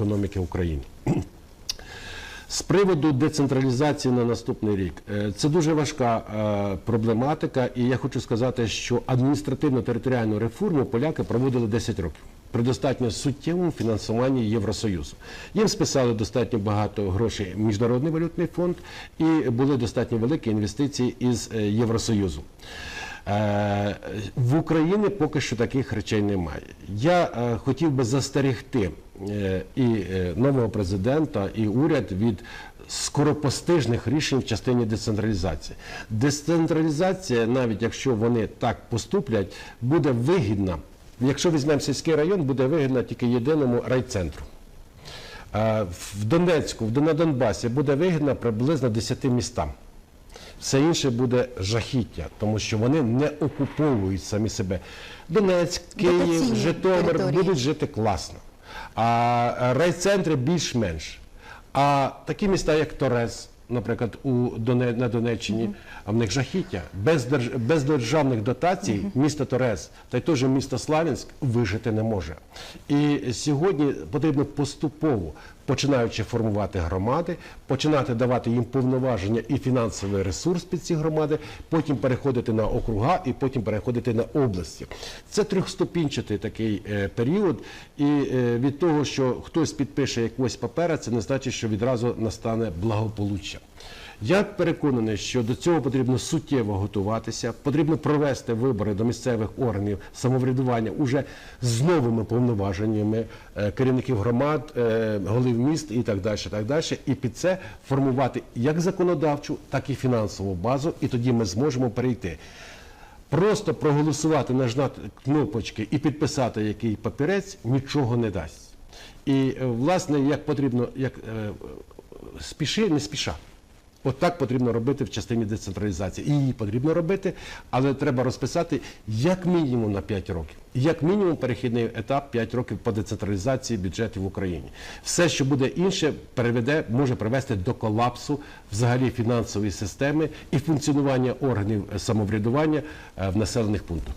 економіки України. З приводу децентралізації на наступний рік, Е, це дуже важка е, проблематика, і я хочу сказати, що адміністративно-територіальну реформу поляки проводили 10 років при достатньо суттєвому фінансуванні Євросоюзу. Їм списали достатньо багато грошей Міжнародний валютний фонд і були достатньо великі інвестиції із е, Євросоюзу. В Україні поки що таких речей немає. Я хотів би застерегти і е, нового президента, і уряд від скоропостижних рішень в частині децентралізації. Децентралізація, навіть якщо вони так поступлять, буде вигідна. Якщо візьмемо сільський район, буде вигідна тільки єдиному райцентру. Е, В Донецьку, на Донбасі буде вигідна приблизно 10 містам. Все інше буде жахіття, тому що вони не окуповують самі себе. Донецьк, Київ, Житомир території. будуть жити класно. А райцентри більш-менш. А такі міста, як Торез, наприклад, у Доне, на Донеччині, а в них жахіття. Без, держ, без державних дотацій місто Торез та й теж місто Славянськ вижити не може. І сьогодні потрібно поступово, починаючи формувати громади, починати давати їм повноваження і фінансовий ресурс під ці громади, потім переходити на округа і потім переходити на області. Це трьохступінчатий такий е, період, і е, від того, що хтось підпише якогось папера, це не значить, що відразу настане благополуччя. Я переконаний, що до цього потрібно суттєво готуватися. Потрібно провести вибори до місцевих органів самоврядування уже з новими повноваженнями е, керівників громад, е, голів міст і так далі. Так далі. І під це формувати як законодавчу, так і фінансову базу. І тоді ми зможемо перейти. Просто проголосувати, нажати кнопочки і підписати який папірець нічого не дасть. І е, власне як потрібно, як спіши, не спіша. От потрібно робити в частині децентралізації. І її потрібно робити, але треба розписати як мінімум на 5 років. Як мінімум перехідний етап 5 років по децентралізації бюджетів в Україні. Все, що буде інше, переведе, може привести до колапсу взагалі фінансової системи і функціонування органів самоврядування е, в населених пунктах.